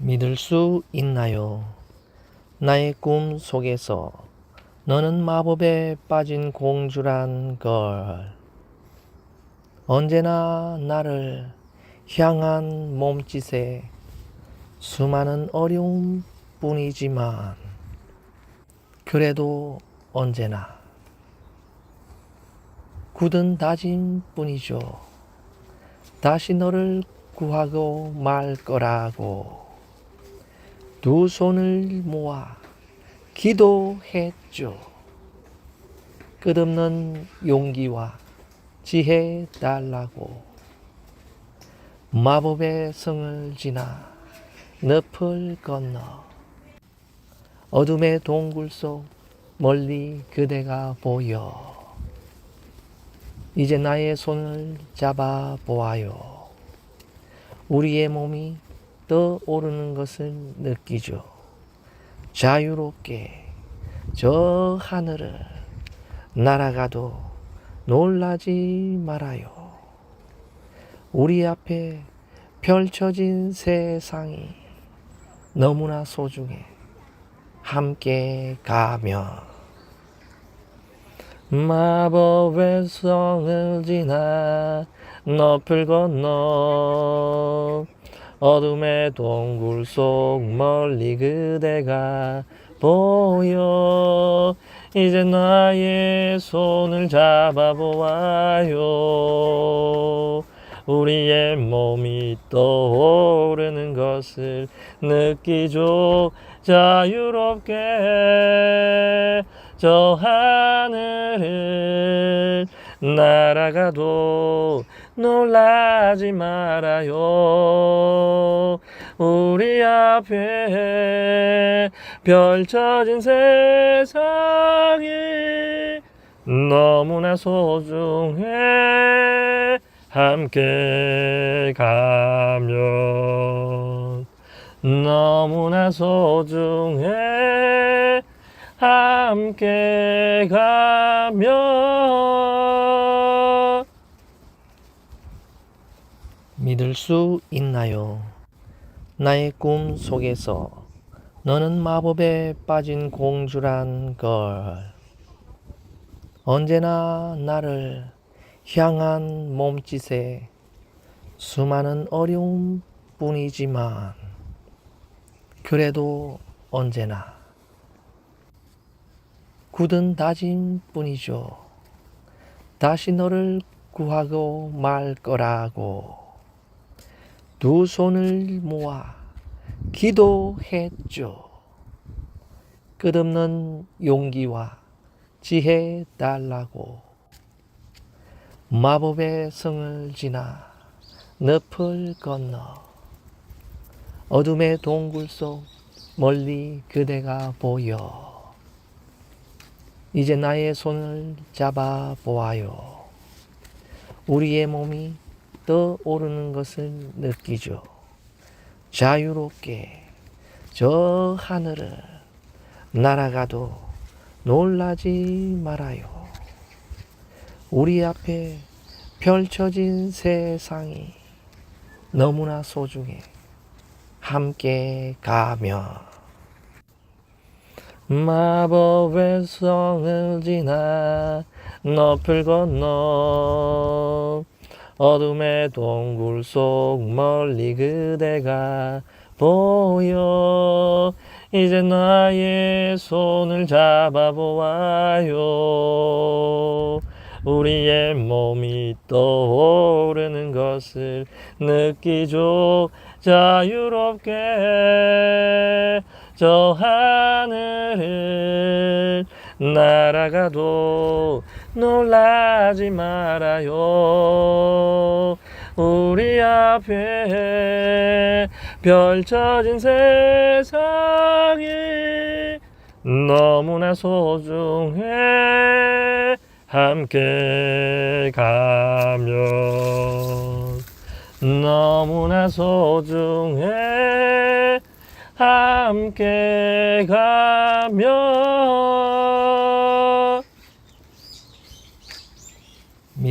믿을 수 있나요? 나의 꿈 속에서 너는 마법에 빠진 공주란 걸. 언제나 나를 향한 몸짓에 수많은 어려움 뿐이지만 그래도 언제나 굳은 다짐 뿐이죠. 다시 너를 구하고 말 거라고 두 손을 모아 기도했죠. 끝없는 용기와 지혜 달라고 마법의 성을 지나 늪을 건너 어둠의 동굴 속 멀리 그대가 보여 이제 나의 손을 잡아 보아요. 우리의 몸이 떠오르는 것을 느끼죠. 자유롭게 저 하늘을 날아가도 놀라지 말아요. 우리 앞에 펼쳐진 세상이 너무나 소중해. 함께 가면 마법의 성을 지나 너풀 건너 어둠의 동굴 속 멀리 그대가 보여. 이제 나의 손을 잡아보아요. 우리의 몸이 떠오르는 것을 느끼죠. 자유롭게 저 하늘을 날아가도 놀라지 말아요. 우리 앞에 펼쳐진 세상이 너무나 소중해 함께 가면 너무나 소중해 함께 가면 믿을 수 있나요? 나의 꿈 속에서 너는 마법에 빠진 공주란 걸. 언제나 나를 향한 몸짓에 수많은 어려움 뿐이지만 그래도 언제나 굳은 다짐 뿐이죠. 다시 너를 구하고 말 거라고 두 손을 모아 기도했죠. 끝없는 용기와 지혜 달라고 마법의 성을 지나 늪을 건너 어둠의 동굴 속 멀리 그대가 보여 이제 나의 손을 잡아 보아요. 우리의 몸이 떠오르는 것을 느끼죠. 자유롭게 저 하늘을 날아가도 놀라지 말아요. 우리 앞에 펼쳐진 세상이 너무나 소중해. 함께 가면 마법의 성을 지나 너풀 건너 어둠의 동굴 속 멀리 그대가 보여. 이제 나의 손을 잡아보아요. 우리의 몸이 떠오르는 것을 느끼죠. 자유롭게 저 하늘을 날아가도 놀라지 말아요. 우리 앞에 펼쳐진 세상이 너무나 소중해 함께 가면 너무나 소중해 함께 가면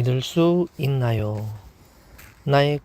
믿을 수 있나요? 나의